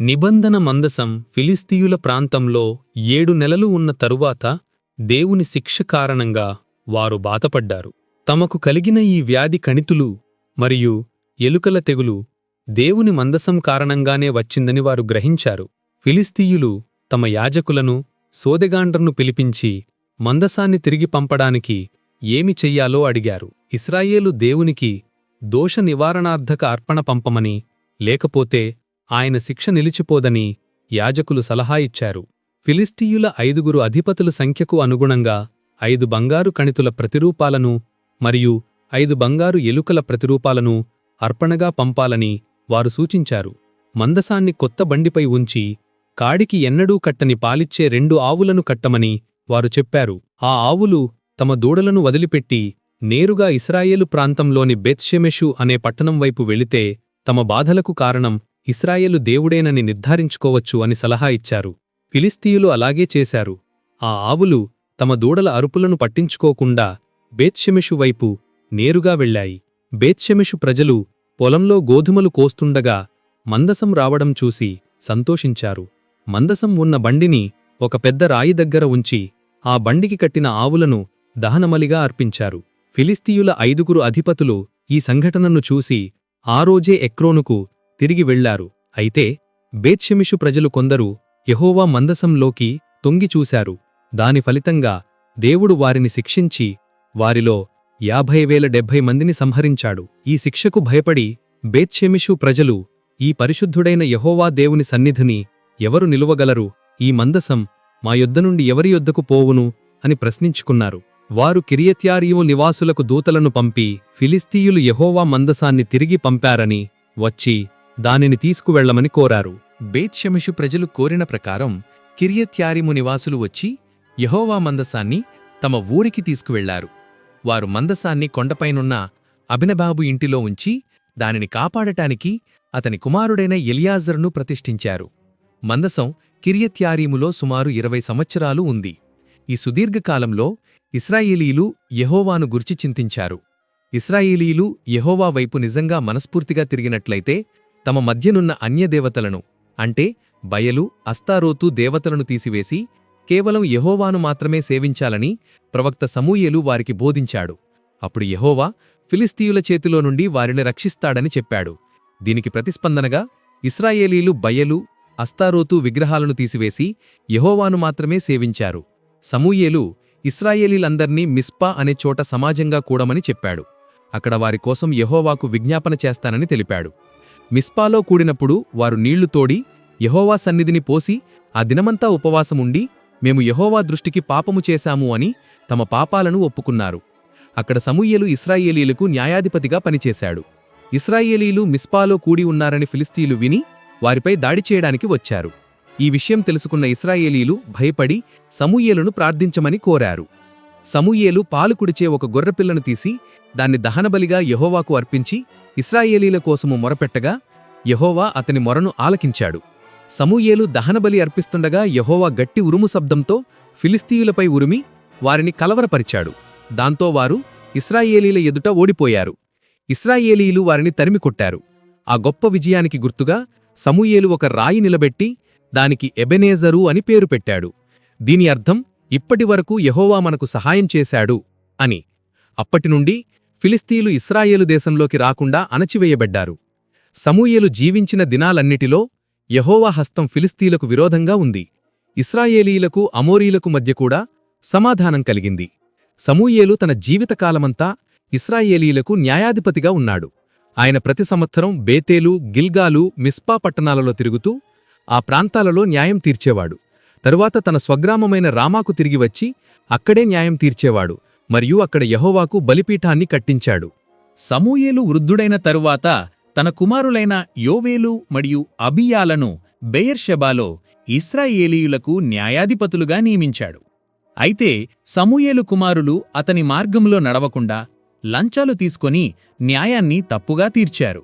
నిబంధన మందసం ఫిలిస్తీయుల ప్రాంతంలో ఏడు నెలలు ఉన్న తరువాత దేవుని శిక్ష కారణంగా వారు బాధపడ్డారు. తమకు కలిగిన ఈ వ్యాధి కణితులు మరియు ఎలుకల తెగులు దేవుని మందసం కారణంగానే వచ్చిందని వారు గ్రహించారు. ఫిలిస్తీయులు తమ యాజకులను సోదెగాండ్రను పిలిపించి మందసాన్ని తిరిగి పంపడానికి ఏమి చెయ్యాలో అడిగారు. ఇస్రాయేలు దేవునికి దోష నివారణార్థక అర్పణ పంపమని లేకపోతే ఆయన శిక్ష నిలిచిపోదని యాజకులు సలహా ఇచ్చారు. ఫిలిస్టీయుల ఐదుగురు అధిపతుల సంఖ్యకు అనుగుణంగా ఐదు బంగారు కణితుల ప్రతిరూపాలను మరియు ఐదు బంగారు ఎలుకల ప్రతిరూపాలను అర్పణగా పంపాలని వారు సూచించారు. మందసాన్ని కొత్త బండిపై ఉంచి కాడికి ఎన్నడూ కట్టని పాలిచ్చే రెండు ఆవులను కట్టమని వారు చెప్పారు. ఆ ఆవులు తమ దూడలను వదిలిపెట్టి నేరుగా ఇస్రాయేలు ప్రాంతంలోని బెత్షెమెషు అనే పట్టణం వైపు వెళితే తమ బాధలకు కారణం ఇస్రాయేలు దేవుడేనని నిర్ధారించుకోవచ్చు అని సలహా ఇచ్చారు. ఫిలిస్తీయులు అలాగే చేశారు. ఆ ఆవులు తమ దూడల అరుపులను పట్టించుకోకుండా బేత్షెమెషు వైపు నేరుగా వెళ్ళాయి. బేత్షమిషు ప్రజలు పొలంలో గోధుమలు కోస్తుండగా మందసం రావడం చూసి సంతోషించారు. మందసం ఉన్న బండిని ఒక పెద్ద రాయి దగ్గర ఉంచి ఆ బండికి కట్టిన ఆవులను దహనమలిగా అర్పించారు. ఫిలిస్తీయుల ఐదుగురు అధిపతులు ఈ సంఘటనను చూసి ఆ రోజే ఎక్రోనుకు తిరిగి వెళ్ళారు అయితే బేత్షమిషు ప్రజలు కొందరు యహోవా మందసంలోకి తొంగిచూశారు దాని ఫలితంగా దేవుడు వారిని శిక్షించి వారిలో యాభై వేల డెబ్భై మందిని సంహరించాడు. ఈ శిక్షకు భయపడి బేత్షెమిషు ప్రజలు ఈ పరిశుద్ధుడైన యహోవా దేవుని సన్నిధిని ఎవరు నిలువగలరు? ఈ మందసం మా యొద్ద నుండి ఎవరి యొద్దకు పోవును? అని ప్రశ్నించుకున్నారు. వారు కిరియత్యారియో నివాసులకు దూతలను పంపి ఫిలిస్తీయులు యహోవా మందసాన్ని తిరిగి పంపారని వచ్చి దానిని తీసుకువెళ్ళమని కోరారు. బేత్షమిషు ప్రజలు కోరిన ప్రకారం కిరియత్యారిము నివాసులు వచ్చి యహోవా మందసాన్ని తమ ఊరికి తీసుకువెళ్ళారు. వారు మందసాన్ని కొండపైనున్న అభినబాబు ఇంటిలో ఉంచి దానిని కాపాడటానికి అతని కుమారుడైన ఎలియాజర్ను ప్రతిష్ఠించారు. మందసం కిరియత్యారీములో సుమారు ఇరవై సంవత్సరాలు ఉంది. ఈ సుదీర్ఘకాలంలో ఇస్రాయేలీలు యహోవాను గుర్చి చింతించారు. ఇస్రాయేలీలు యహోవా వైపు నిజంగా మనస్ఫూర్తిగా తిరిగినట్లయితే తమ మధ్యనున్న అన్యదేవతలను అంటే బయలు అస్తారోతు దేవతలను తీసివేసి కేవలం యహోవాను మాత్రమే సేవించాలని ప్రవక్త సమూయేలు వారికి బోధించాడు. అప్పుడు యహోవా ఫిలిస్తీయుల చేతిలో నుండి వారిని రక్షిస్తాడని చెప్పాడు. దీనికి ప్రతిస్పందనగా ఇస్రాయేలీలు బయలు అస్తారోతు విగ్రహాలను తీసివేసి యహోవాను మాత్రమే సేవించారు. సమూయేలు ఇస్రాయేలీలందర్నీ మిస్పా అనే చోట సమాజంగా కూడమని చెప్పాడు. అక్కడ వారి కోసం విజ్ఞాపన చేస్తానని తెలిపాడు. మిస్పాలో కూడినప్పుడు వారు నీళ్ళు తోడి యహోవా సన్నిధిని పోసి ఆ దినమంతా ఉపవాసముండి మేము యహోవా దృష్టికి పాపము చేశాము అని తమ పాపాలను ఒప్పుకున్నారు. అక్కడ సమూయ్యలు ఇస్రాయేలీలకు న్యాయాధిపతిగా పనిచేశాడు. ఇస్రాయేలీలు మిస్పాలో కూడి ఉన్నారని ఫిలిస్తీలు విని వారిపై దాడి చేయడానికి వచ్చారు. ఈ విషయం తెలుసుకున్న ఇస్రాయేలీలు భయపడి సమూయేలును ప్రార్థించమని కోరారు. సమూయేలు పాలు కుడిచే ఒక గొర్రెపిల్లను తీసి దాన్ని దహనబలిగా యహోవాకు అర్పించి ఇస్రాయేలీల కోసము మొరపెట్టగా యహోవా అతని మొరను ఆలకించాడు. సమూయేలు దహనబలి అర్పిస్తుండగా యహోవా గట్టి ఉరుము శబ్దంతో ఫిలిస్తీయులపై ఉరిమి వారిని కలవరపరిచాడు. దాంతో వారు ఇస్రాయేలీల ఎదుట ఓడిపోయారు. ఇస్రాయేలీలు వారిని తరిమికొట్టారు ఆ గొప్ప విజయానికి గుర్తుగా సమూయేలు ఒక రాయి నిలబెట్టి దానికి ఎబెనేజరు అని పేరు పెట్టాడు. దీని అర్థం ఇప్పటివరకు యహోవా మనకు సహాయం చేశాడు అని. అప్పటినుండి ఫిలిస్తీలు ఇస్రాయేలు దేశంలోకి రాకుండా అణచివేయబడ్డారు. సమూయేలు జీవించిన దినాలన్నిటిలో యహోవా హస్తం ఫిలిస్తీలకు విరోధంగా ఉంది. ఇస్రాయేలీలకు అమోరీలకు మధ్య కూడా సమాధానం కలిగింది. సమూయేలు తన జీవితకాలమంతా ఇస్రాయేలీలకు న్యాయాధిపతిగా ఉన్నాడు. ఆయన ప్రతి సంవత్సరం బేతేలు గిల్గాలు మిస్పా పట్టణాలలో తిరుగుతూ ఆ ప్రాంతాలలో న్యాయం తీర్చేవాడు. తరువాత తన స్వగ్రామమైన రామాకు తిరిగి వచ్చి అక్కడే న్యాయం తీర్చేవాడు. మరియు అక్కడ యహోవాకు బలిపీఠాన్ని కట్టించాడు. సమూయేలు వృద్ధుడైన తరువాత తన కుమారులైన యోవేలు మరియు అబియాలను బెయర్షెబాలో ఇస్రాయేలీయులకు న్యాయాధిపతులుగా నియమించాడు. అయితే సమూయేలు కుమారులు అతని మార్గంలో నడవకుండా లంచాలు తీసుకొని న్యాయాన్ని తప్పుగా తీర్చారు.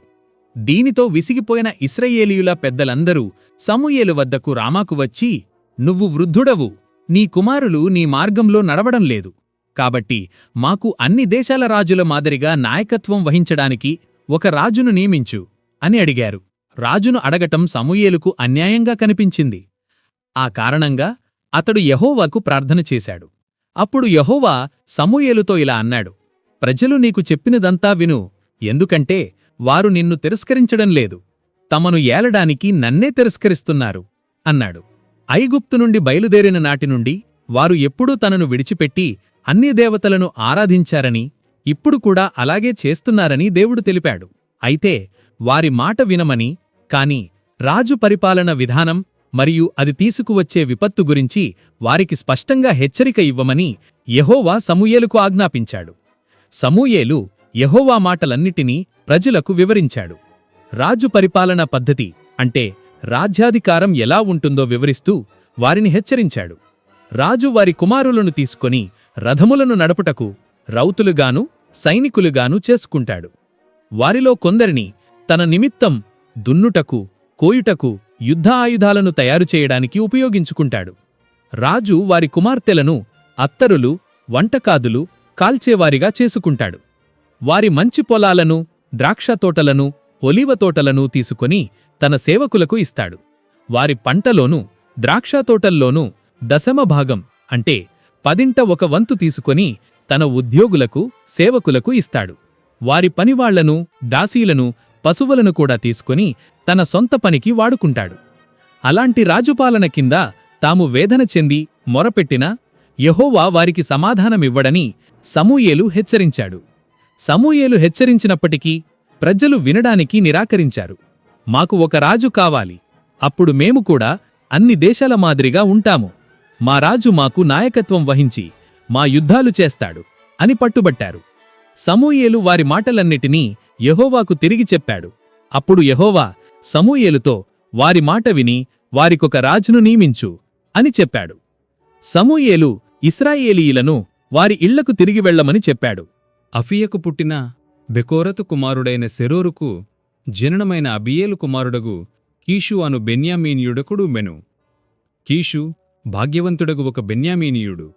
దీనితో విసిగిపోయిన ఇస్రయేలీయుల పెద్దలందరూ సమూయేలు వద్దకు రామాకు వచ్చి నువ్వు వృద్ధుడవు. నీ కుమారులు నీ మార్గంలో నడవడం లేదు. కాబట్టి మాకు అన్ని దేశాల రాజుల మాదిరిగా నాయకత్వం వహించడానికి ఒక రాజును నియమించు అని అడిగారు. రాజును అడగటం సమూయేలుకు అన్యాయంగా కనిపించింది. ఆ కారణంగా అతడు యహోవాకు ప్రార్థన చేశాడు. అప్పుడు యహోవా సమూయేలుతో ఇలా అన్నాడు ప్రజలు నీకు చెప్పినదంతా విను ఎందుకంటే వారు నిన్ను తిరస్కరించడం లేదు. తమను ఏలడానికి నన్నే తిరస్కరిస్తున్నారు అన్నాడు. ఐగుప్తు నుండి బయలుదేరిన నాటి నుండి వారు ఎప్పుడూ తనను విడిచిపెట్టి అన్ని దేవతలను ఆరాధించారని ఇప్పుడు కూడా అలాగే చేస్తున్నారని దేవుడు తెలిపాడు. అయితే వారి మాట వినమని కాని రాజు పరిపాలన విధానం మరియు అది తీసుకువచ్చే విపత్తు గురించి వారికి స్పష్టంగా హెచ్చరిక ఇవ్వమని యహోవా సమూయేలుకు ఆజ్ఞాపించాడు. సమూయేలు యహోవా మాటలన్నిటినీ ప్రజలకు వివరించాడు. రాజు పరిపాలన పద్ధతి అంటే రాజ్యాధికారం ఎలా ఉంటుందో వివరిస్తూ వారిని హెచ్చరించాడు. రాజు వారి కుమారులను తీసుకొని రథములను నడుపుటకు రౌతులుగాను సైనికులుగాను చేసుకుంటాడు. వారిలో కొందరిని తన నిమిత్తం దున్నుటకు కోయుటకు యుద్ధ ఆయుధాలను తయారు చేయడానికి ఉపయోగించుకుంటాడు. రాజు వారి కుమార్తెలను అత్తరులు వంటకాదులు కాల్చేవారిగా చేసుకుంటాడు. వారి మంచి పొలాలను ద్రాక్షతోటలను ఒలివ తోటలను తీసుకొని తన సేవకులకు ఇస్తాడు. వారి పంటలోనూ ద్రాక్షతోటల్లోనూ దశమ భాగం అంటే పదింట ఒక వంతు తీసుకొని తన ఉద్యోగులకు సేవకులకు ఇస్తాడు. వారి పనివాళ్ళను దాసీలను పశువులను కూడా తీసుకొని తన సొంత పనికి వాడుకుంటాడు. అలాంటి రాజుపాలన కింద తాము వేదన చెంది మొరపెట్టినా యహోవా వారికి సమాధానమివ్వడని సమూయేలు హెచ్చరించాడు. సమూయేలు హెచ్చరించినప్పటికీ ప్రజలు వినడానికి నిరాకరించారు. మాకు ఒక రాజు కావాలి. అప్పుడు మేము కూడా అన్ని దేశాల మాదిరిగా ఉంటాము. మా రాజు మాకు నాయకత్వం వహించి మా యుద్ధాలు చేస్తాడు అని పట్టుబట్టారు. సమూయేలు వారి మాటలన్నిటినీ యహోవాకు తిరిగి చెప్పాడు. అప్పుడు యహోవా సమూయేలుతో వారి మాట విని వారికొక రాజును నియమించు అని చెప్పాడు. సమూయేలు ఇస్రాయేలీయులను వారి ఇళ్ళకు తిరిగి వెళ్ళమని చెప్పాడు. అఫియకు పుట్టిన బెకోరతు కుమారుడైన సెరోరుకు జననమైన అబియేలు కుమారుడగు కీషు అను బెన్యామీనీయుడకుడు మెను. కీషు భాగ్యవంతుడగు ఒక బెన్యామీనీయుడు.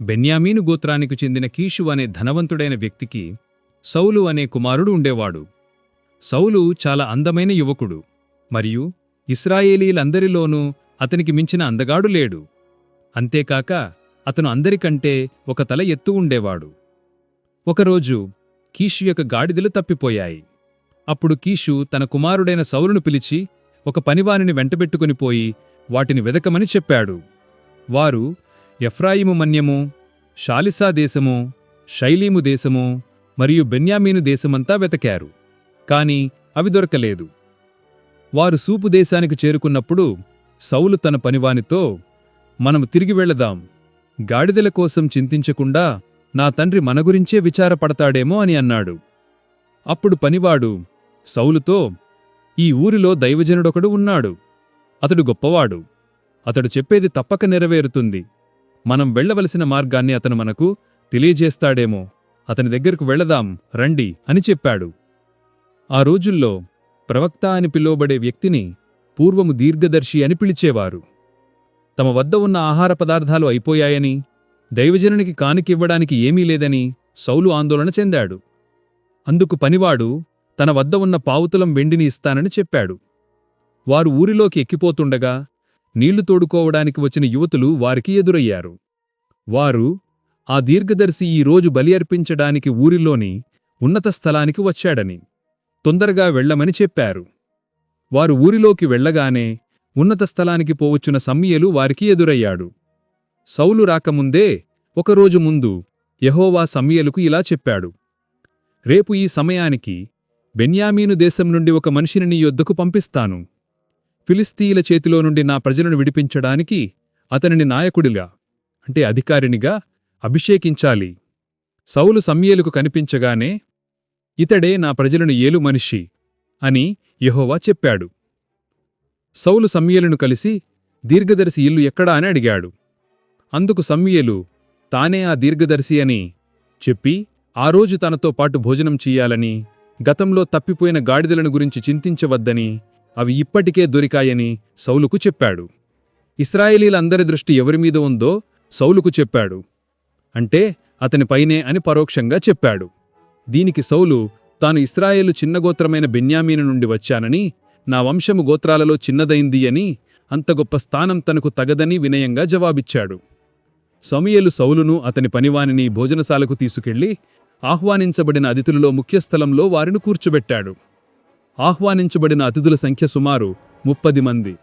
బెన్యామీను గోత్రానికి చెందిన కీషు అనే ధనవంతుడైన వ్యక్తికి సౌలు అనే కుమారుడు ఉండేవాడు. సౌలు చాలా అందమైన యువకుడు. మరియు ఇస్రాయేలీలందరిలోనూ అతనికి మించిన అందగాడు లేడు. అంతేకాక అతను అందరికంటే ఒక తల ఎత్తు ఉండేవాడు. ఒకరోజు కీషు యొక్క గాడిదలు తప్పిపోయాయి. అప్పుడు కీషు తన కుమారుడైన సౌలును పిలిచి ఒక పనివారిని వెంటబెట్టుకుని పోయి వాటిని వెదకమని చెప్పాడు. వారు ఎఫ్రాయిము మన్యము షాలిసా దేశము శైలీము దేశము మరియు బెన్యామీను దేశమంతా వెతకారు. కాని అవి దొరకలేదు. వారు సూపు దేశానికి చేరుకున్నప్పుడు సౌలు తన పనివానితో మనం తిరిగి వెళదాం. గాడిదల కోసం చింతించకుండా నా తండ్రి మన గురించే విచారపడతాడేమో అని అన్నాడు. అప్పుడు పనివాడు సౌలుతో ఈ ఊరిలో దైవజనుడొకడు ఉన్నాడు. అతడు గొప్పవాడు. అతడు చెప్పేది తప్పక నెరవేరుతుంది. మనం వెళ్ళవలసిన మార్గాన్ని అతను మనకు తెలియజేస్తాడేమో. అతని దగ్గరకు వెళదాం రండి అని చెప్పాడు. ఆ రోజుల్లో ప్రవక్త అని పిలువబడే వ్యక్తిని పూర్వము దీర్ఘదర్శి అని పిలిచేవారు. తమ వద్ద ఉన్న ఆహార పదార్థాలు అయిపోయాయని దైవజనునికి కానికివ్వడానికి ఏమీ లేదని సౌలు ఆందోళన చెందాడు. అందుకు పనివాడు తన వద్ద ఉన్న పావుతులం వెండిని ఇస్తానని చెప్పాడు. వారు ఊరిలోకి ఎక్కిపోతుండగా నీళ్ళు తోడుకోవడానికి వచ్చిన యువతులు వారికి ఎదురయ్యారు. వారు ఆ దీర్ఘదర్శి ఈ రోజు బలి అర్పించడానికి ఊరిలోని ఉన్నత స్థలానికి వచ్చాడని తొందరగా వెళ్ళమని చెప్పారు. వారు ఊరిలోకి వెళ్ళగానే ఉన్నత స్థలానికి పోవచ్చున సమ్మియలు వారికి ఎదురయ్యాడు. సౌలు రాకముందే ఒకరోజు ముందు యహోవా సమ్మియలకు ఇలా చెప్పాడు. రేపు ఈ సమయానికి బెన్యామీను దేశం నుండి ఒక మనిషిని నీ యొద్దకు పంపిస్తాను. ఫిలిస్తీయుల చేతిలో నుండి నా ప్రజలను విడిపించడానికి అతనిని నాయకుడిగా అంటే అధికారినిగా అభిషేకించాలి. సౌలు సమ్యేలుకు కనిపించగానే ఇతడే నా ప్రజలను ఏలు మనిషి అని యెహోవా చెప్పాడు. సౌలు సమ్యేలును కలిసి దీర్ఘదర్శి ఇల్లు ఎక్కడా అని అడిగాడు. అందుకు సమ్యేలు తానే ఆ దీర్ఘదర్శి అని చెప్పి ఆ రోజు తనతో పాటు భోజనం చెయ్యాలని గతంలో తప్పిపోయిన గాడిదలను గురించి చింతించవద్దని అవి ఇప్పటికే దొరికాయని సౌలుకు చెప్పాడు. ఇస్రాయేలీలందరి దృష్టి ఎవరిమీద ఉందో సౌలుకు చెప్పాడు. అంటే అతనిపైనే అని పరోక్షంగా చెప్పాడు. దీనికి సౌలు తాను ఇస్రాయేలు చిన్నగోత్రమైన బెన్యామీను నుండి వచ్చానని నా వంశము గోత్రాలలో చిన్నదైంది అని అంత గొప్ప స్థానం తనకు తగదని వినయంగా జవాబిచ్చాడు. సమయలు సౌలును అతని పనివానిని భోజనశాలకు తీసుకెళ్ళి ఆహ్వానించబడిన అతిథులలో ముఖ్యస్థలంలో వారిని కూర్చోబెట్టాడు. ఆహ్వానించబడిన అతిథుల సంఖ్య సుమారు ముప్పది మంది.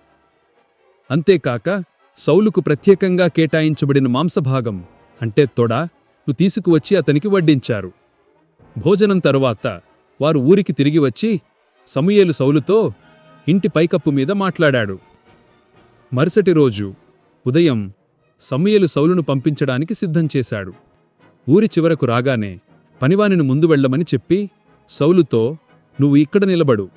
అంతేకాక సౌలుకు ప్రత్యేకంగా కేటాయించబడిన మాంసభాగం అంటే తొడ ను తీసుకువచ్చి అతనికి వడ్డించారు. భోజనం తరువాత వారు ఊరికి తిరిగి వచ్చి సమూయేలు సౌలుతో ఇంటి పైకప్పు మీద మాట్లాడాడు. మరుసటి రోజు ఉదయం సమూయేలు సౌలును పంపించడానికి సిద్ధం చేశాడు. ఊరి చివరకు రాగానే పనివానిని ముందు వెళ్ళమని చెప్పి సౌలుతో నువ్వు ఇక్కడ నిలబడు.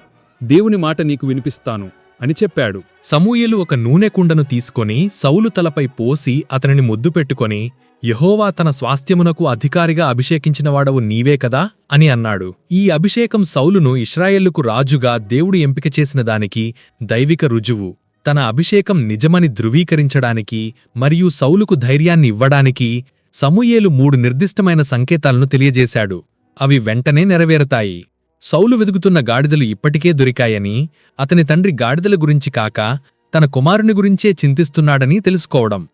దేవుని మాట నీకు వినిపిస్తాను అని చెప్పాడు. సమూయేలు ఒక నూనె కుండను తీసుకొని సౌలు తలపై పోసి అతనిని ముద్దు పెట్టుకొని యెహోవా తన స్వాస్థ్యమునకు అధికారిగా అభిషేకించినవాడవు నీవే కదా? అని అన్నాడు. ఈ అభిషేకం సౌలును ఇస్రాయేళ్ళకు రాజుగా దేవుడు ఎంపిక చేసిన దానికి దైవిక రుజువు. తన అభిషేకం నిజమని ధృవీకరించడానికి మరియు సౌలుకు ధైర్యాన్ని ఇవ్వడానికి సమూయేలు మూడు నిర్దిష్టమైన సంకేతాలను తెలియజేశాడు. అవి వెంటనే నెరవేరతాయి. సౌలు వెదుకుతున్న గాడిదలు ఇప్పటికే దొరికాయని అతని తండ్రి గాడిదల గురించి కాక తన కుమారుని గురించే చింతిస్తున్నాడని తెలుసుకోవడం.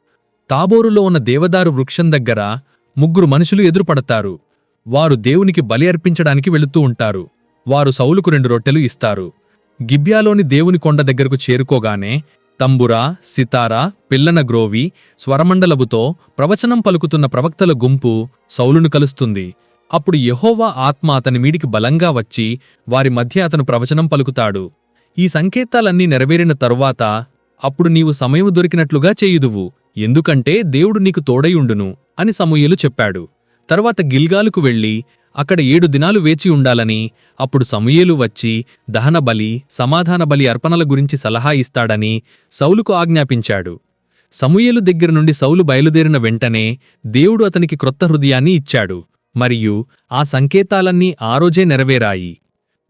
తాబోరులో ఉన్న దేవదారు వృక్షం దగ్గర ముగ్గురు మనుషులు ఎదురుపడతారు. వారు దేవునికి బలి అర్పించడానికి వెళుతూ ఉంటారు. వారు సౌలుకు రెండు రొట్టెలు ఇస్తారు. గిబ్యాలోని దేవుని కొండ దగ్గరకు చేరుకోగానే తంబురా సితారా పిల్లన గ్రోవి స్వరమండలబుతో ప్రవచనం పలుకుతున్న ప్రవక్తల గుంపు సౌలును కలుస్తుంది. అప్పుడు యెహోవా ఆత్మ అతని మీడికి బలంగా వచ్చి వారి మధ్య అతను ప్రవచనం పలుకుతాడు. ఈ సంకేతాలన్నీ నెరవేరిన తరువాత అప్పుడు నీవు సమయం దొరికినట్లుగా చేయుదువు. ఎందుకంటే దేవుడు నీకు తోడయుండును అని సమూయేలు చెప్పాడు. తరువాత గిల్గాలుకు వెళ్ళి అక్కడ ఏడు దినాలు వేచి ఉండాలని అప్పుడు సమూయేలు వచ్చి దహన బలి సమాధాన బలి అర్పణల గురించి సలహా ఇస్తాడని సౌలుకు ఆజ్ఞాపించాడు. సమూయేలు దగ్గర నుండి సౌలు బయలుదేరిన వెంటనే దేవుడు అతనికి క్రొత్త హృదయాన్ని ఇచ్చాడు. మరియు ఆ సంకేతాలన్నీ ఆ రోజే నెరవేరాయి.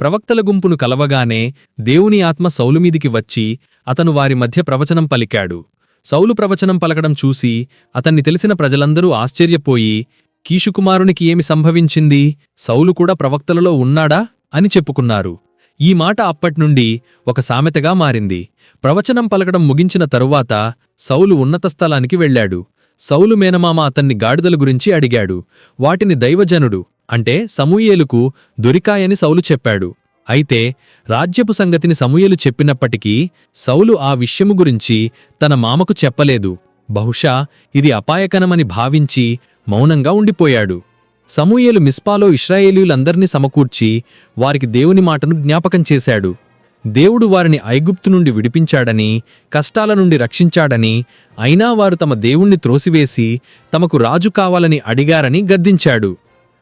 ప్రవక్తల గుంపును కలవగానే దేవుని ఆత్మ సౌలుమీదికి వచ్చి అతను వారి మధ్య ప్రవచనం పలికాడు. సౌలు ప్రవచనం పలకడం చూసి అతన్ని తెలిసిన ప్రజలందరూ ఆశ్చర్యపోయి కీషుకుమారునికి ఏమి సంభవించింది? సౌలు కూడా ప్రవక్తలలో ఉన్నాడా? అని చెప్పుకున్నారు. ఈ మాట అప్పట్నుండి ఒక సామెతగా మారింది. ప్రవచనం పలకడం ముగించిన తరువాత సౌలు ఉన్నత స్థలానికి వెళ్ళాడు. సౌలు మేనమామ అతన్ని గాడిదల గురించి అడిగాడు. వాటిని దైవజనుడు అంటే సమూయేలుకు దొరికాయని సౌలు చెప్పాడు. అయితే రాజ్యపు సంగతిని సమూయేలు చెప్పినప్పటికీ సౌలు ఆ విషయము గురించి తన మామకు చెప్పలేదు. బహుశా ఇది అపాయకనమని భావించి మౌనంగా ఉండిపోయాడు. సమూయేలు మిస్పాలో ఇస్రాయేలీలందర్నీ సమకూర్చి వారికి దేవుని మాటను జ్ఞాపకం చేశాడు. దేవుడు వారిని ఐగుప్తు నుండి విడిపించాడని కష్టాల నుండి రక్షించాడని అయినా వారు తమ దేవుణ్ణి త్రోసివేసి తమకు రాజు కావాలని అడిగారని గద్దించాడు.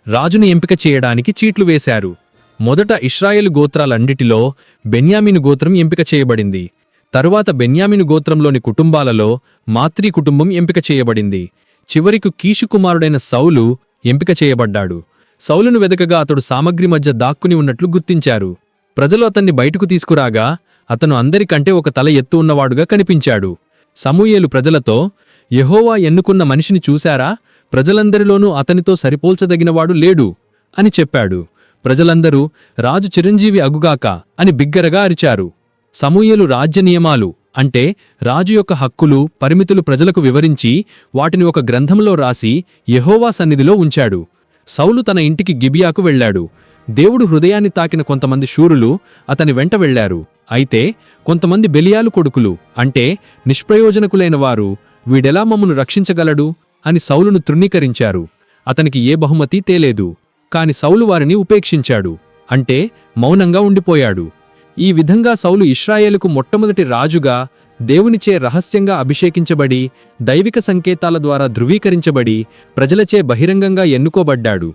రాజుని ఎంపిక చేయడానికి చీట్లు వేశారు. మొదట ఇస్రాయేలు గోత్రాలన్నిటిలో బెన్యామిను గోత్రం ఎంపిక చేయబడింది. తరువాత బెన్యామిను గోత్రంలోని కుటుంబాలలో మాత్రీ కుటుంబం ఎంపిక చేయబడింది. చివరికి కీషు కుమారుడైన సౌలు ఎంపిక చేయబడ్డాడు. సౌలును వెదకగా అతడు సామగ్రి మధ్య దాక్కుని ఉన్నట్లు గుర్తించారు. ప్రజలు అతన్ని బయటకు తీసుకురాగా అతను అందరికంటే ఒక తల ఎత్తు ఉన్నవాడుగా కనిపించాడు. సమూయేలు ప్రజలతో యహోవా ఎన్నుకున్న మనిషిని చూశారా? ప్రజలందరిలోనూ అతనితో సరిపోల్చదగినవాడు లేడు అని చెప్పాడు. ప్రజలందరూ రాజు చిరంజీవి అగుగాక అని బిగ్గరగా అరిచారు. సమూయేలు రాజ్య నియమాలు అంటే రాజు యొక్క హక్కులు పరిమితులు ప్రజలకు వివరించి వాటిని ఒక గ్రంథంలో రాసి యహోవా సన్నిధిలో ఉంచాడు. సౌలు తన ఇంటికి గిబియాకు వెళ్ళాడు. దేవుడు హృదయాన్ని తాకిన కొంతమంది శూరులు అతని వెంట వెళ్ళారు అయితే కొంతమంది బెలియాలు కొడుకులు అంటే నిష్ప్రయోజనకులైన వారు వీడెలా మమ్మను రక్షించగలడు? అని సౌలును తృణీకరించారు. అతనికి ఏ బహుమతి తేలేదు. కాని సౌలు వారిని ఉపేక్షించాడు. అంటే మౌనంగా ఉండిపోయాడు. ఈ విధంగా సౌలు ఇష్రాయేలుకు మొట్టమొదటి రాజుగా దేవునిచే రహస్యంగా అభిషేకించబడి దైవిక సంకేతాల ద్వారా ధృవీకరించబడి ప్రజలచే బహిరంగంగా ఎన్నుకోబడ్డాడు.